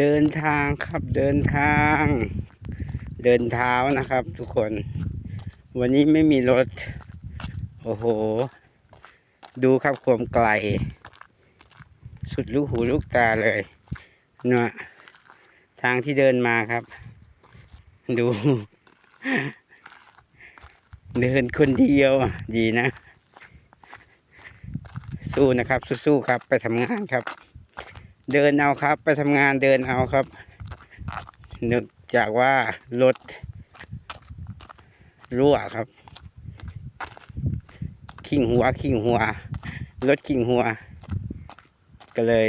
เดินทางครับเดินทาง เดินเท้านะครับ ทุกคน วันนี้ไม่มีรถ โอ้โห ดูครับความไกล สุดลูกหูลูกตาเลยเนาะทางที่เดินมาครับ ดู เดินคนเดียวดีนะ สู้นะครับสู้ๆครับไปทำงานครับ เดินเอาครับ ไปทำงานเดินเอาครับเนื่องจากว่ารถรั่วครับ ขิงหัวขิงหัว รถขิงหัว ก็เลย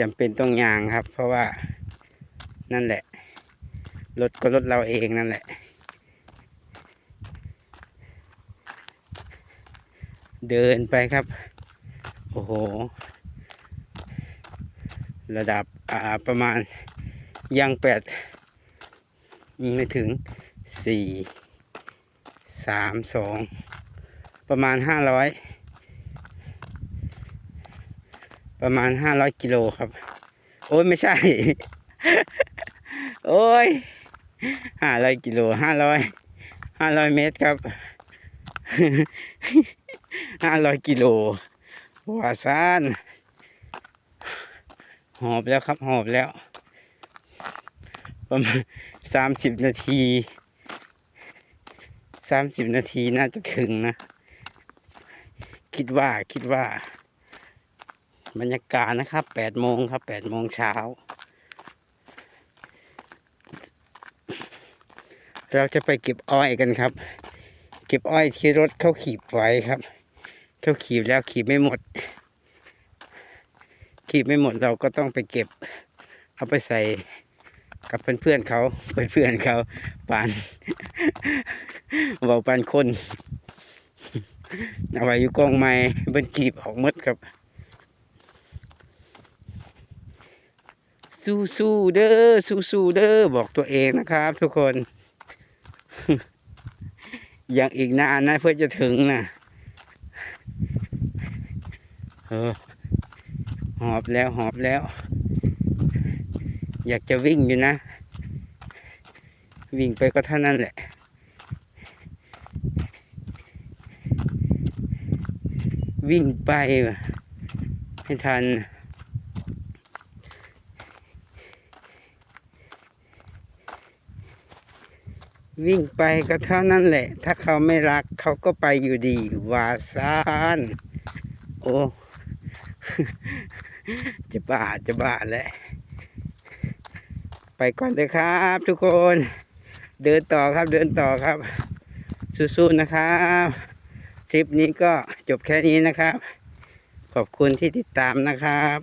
จำเป็นต้องยางครับ เพราะว่านั่นแหละ รถก็รถเราเองนั่นแหละ เดินไปครับ โอ้โห ระดับประมาณยังแปดไม่ถึงสี่สามสองประมาณห้าร้อยประมาณห้าร้อยกิโลครับ โอ้ยไม่ใช่ โอ้ยห้าร้อยกิโลห้าร้อยห้าร้อยเมตรครับห้าร้อยกิโลว่าซาน หอบแล้วครับหอบแล้ว ประมาณสามสิบนาทีสามสิบนาทีน่าจะถึงนะ คิดว่าคิดว่า บรรยากาศนะครับแปดโมงครับแปดโมงเช้า เราจะไปเก็บอ้อยกันครับ เก็บอ้อยที่รถเขาขีบไว้ครับเขาขีบแล้วขีบไม่หมด ขีบไม่หมดเราก็ต้องไปเก็บ เอาไปใส่กับเพื่อนๆเขาเพื่อนๆเขาปานเบาปานคนเอาไว้อยู่กองไม้เบิ้นขีบออกมดครับ สู้สู้ๆเด้อสู้สู้ๆเด้อบอกตัวเองนะครับ ทุกคน อย่างอีกนานนะเพื่อจะถึงนะเออ หอบแล้วหอบแล้ว อยากจะวิ่งอยู่นะ วิ่งไปก็เท่านั้นแหละ วิ่งไปว่ะให้ทันวิ่งไปก็เท่านั้นแหละ ถ้าเขาไม่รักเขาก็ไปอยู่ดี วาซาน โอ้ จะบ้าจะบ้าแหละไปก่อนเลยครับ ทุกคน เดินต่อครับเดินต่อครับ สู้ๆนะครับ ทริปนี้ก็จบแค่นี้นะครับ ขอบคุณที่ติดตามนะครับ